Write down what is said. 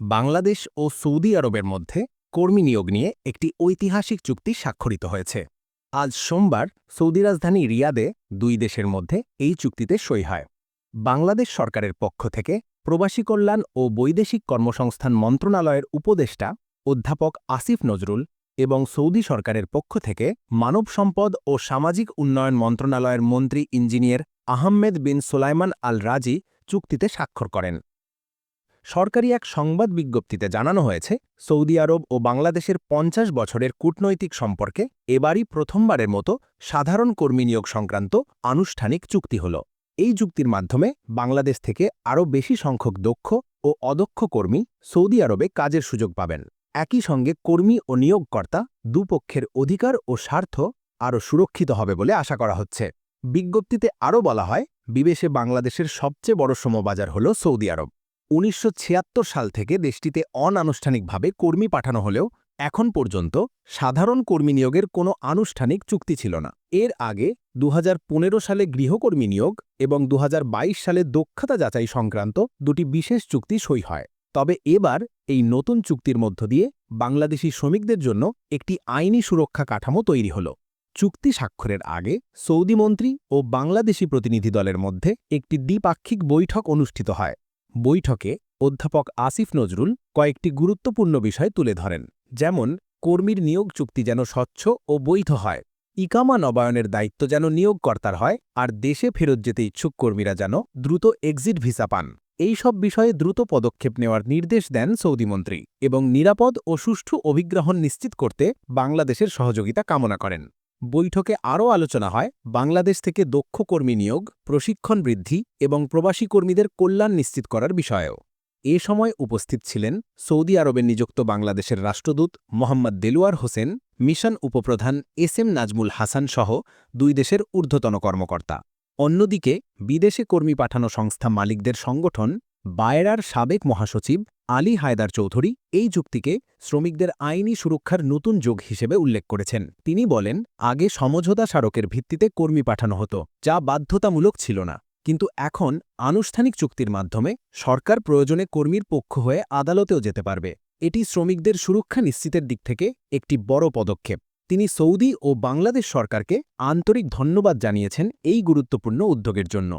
বাংলাদেশ ও Saudi আরবের মধ্যে কর্মী নিয়োগ নিয়ে একটি ঐতিহাসিক চুক্তি স্বাক্ষরিত হয়েছে। আজ সোমবার সৌদি রাজধানী রিয়াদে দুই দেশের মধ্যে এই চুক্তিতে সই হয়। বাংলাদেশ সরকারের পক্ষ থেকে প্রবাসী কল্যাণ ও বৈদেশিক কর্মসংস্থান মন্ত্রণালয়ের উপদেষ্টা অধ্যাপক আসিফ নজরুল এবং সৌদি সরকারের পক্ষ থেকে মানব সম্পদ ও সামাজিক উন্নয়ন মন্ত্রণালয়ের মন্ত্রী ইঞ্জিনিয়ার আহমেদ বিন সোলাইমান আল রাজি চুক্তিতে স্বাক্ষর করেন। সরকারি এক সংবাদ বিজ্ঞপ্তিতে জানানো হয়েছে, সৌদি আরব ও বাংলাদেশের পঞ্চাশ বছরের কূটনৈতিক সম্পর্কে এবারই প্রথমবারের মতো সাধারণ কর্মী নিয়োগ সংক্রান্ত আনুষ্ঠানিক চুক্তি হল। এই চুক্তির মাধ্যমে বাংলাদেশ থেকে আরও বেশি সংখ্যক দক্ষ ও অদক্ষ কর্মী সৌদি আরবে কাজের সুযোগ পাবেন। একই সঙ্গে কর্মী ও নিয়োগকর্তা দুপক্ষের অধিকার ও স্বার্থ আরও সুরক্ষিত হবে বলে আশা করা হচ্ছে। বিজ্ঞপ্তিতে আরও বলা হয় বিবেশে বাংলাদেশের সবচেয়ে বড় সমবাজার হল সৌদি আরব। উনিশশো ছিয়াত্তর সাল থেকে দেশটিতে অনানুষ্ঠানিকভাবে কর্মী পাঠানো হলেও এখন পর্যন্ত সাধারণ কর্মী নিয়োগের কোনো আনুষ্ঠানিক চুক্তি ছিল না। এর আগে দু হাজার পনেরো সালে গৃহকর্মী নিয়োগ এবং দুহাজার বাইশ সালে দক্ষতা যাচাই সংক্রান্ত দুটি বিশেষ চুক্তি সই হয়। তবে এবার এই নতুন চুক্তির মধ্য দিয়ে বাংলাদেশি শ্রমিকদের জন্য একটি আইনি সুরক্ষা কাঠামো তৈরি হল। চুক্তি স্বাক্ষরের আগে সৌদি মন্ত্রী ও বাংলাদেশি প্রতিনিধি দলের মধ্যে একটি দ্বিপাক্ষিক বৈঠক অনুষ্ঠিত হয়। বৈঠকে অধ্যাপক আসিফ নজরুল কয়েকটি গুরুত্বপূর্ণ বিষয় তুলে ধরেন, যেমন কর্মীর নিয়োগ চুক্তি যেন স্বচ্ছ ও বৈধ হয়, ইকামা নবায়নের দায়িত্ব যেন নিয়োগকর্তার হয়, আর দেশে ফেরত যেতে ইচ্ছুক কর্মীরা যেন দ্রুত এক্সিট ভিসা পান। এই সব বিষয়ে দ্রুত পদক্ষেপ নেওয়ার নির্দেশ দেন সৌদিমন্ত্রী এবং নিরাপদ ও সুষ্ঠু অভিগ্রহণ নিশ্চিত করতে বাংলাদেশের সহযোগিতা কামনা করেন। বৈঠকে আরও আলোচনা হয় বাংলাদেশ থেকে দক্ষ কর্মী নিয়োগ, প্রশিক্ষণ বৃদ্ধি এবং প্রবাসী কর্মীদের কল্যাণ নিশ্চিত করার বিষয়েও। এ সময় উপস্থিত ছিলেন সৌদি আরবে নিযুক্ত বাংলাদেশের রাষ্ট্রদূত মোহাম্মদ দেলুয়ার হোসেন, মিশন উপপ্রধান এস এম নাজমুল হাসান সহ দুই দেশের ঊর্ধ্বতন কর্মকর্তা। অন্যদিকে বিদেশে কর্মী পাঠানো সংস্থা মালিকদের সংগঠন বায়রার সাবেক মহাসচিব আলী হায়দার চৌধুরী এই চুক্তিকে শ্রমিকদের আইনি সুরক্ষার নতুন যোগ হিসেবে উল্লেখ করেছেন। তিনি বলেন, আগে সমঝোতা স্মারকের ভিত্তিতে কর্মী পাঠানো হতো, যা বাধ্যতামূলক ছিল না। কিন্তু এখন আনুষ্ঠানিক চুক্তির মাধ্যমে সরকার প্রয়োজনে কর্মীর পক্ষ হয়ে আদালতেও যেতে পারবে। এটি শ্রমিকদের সুরক্ষা নিশ্চিতের দিক থেকে একটি বড় পদক্ষেপ। তিনি সৌদি ও বাংলাদেশ সরকারকে আন্তরিক ধন্যবাদ জানিয়েছেন এই গুরুত্বপূর্ণ উদ্যোগের জন্য।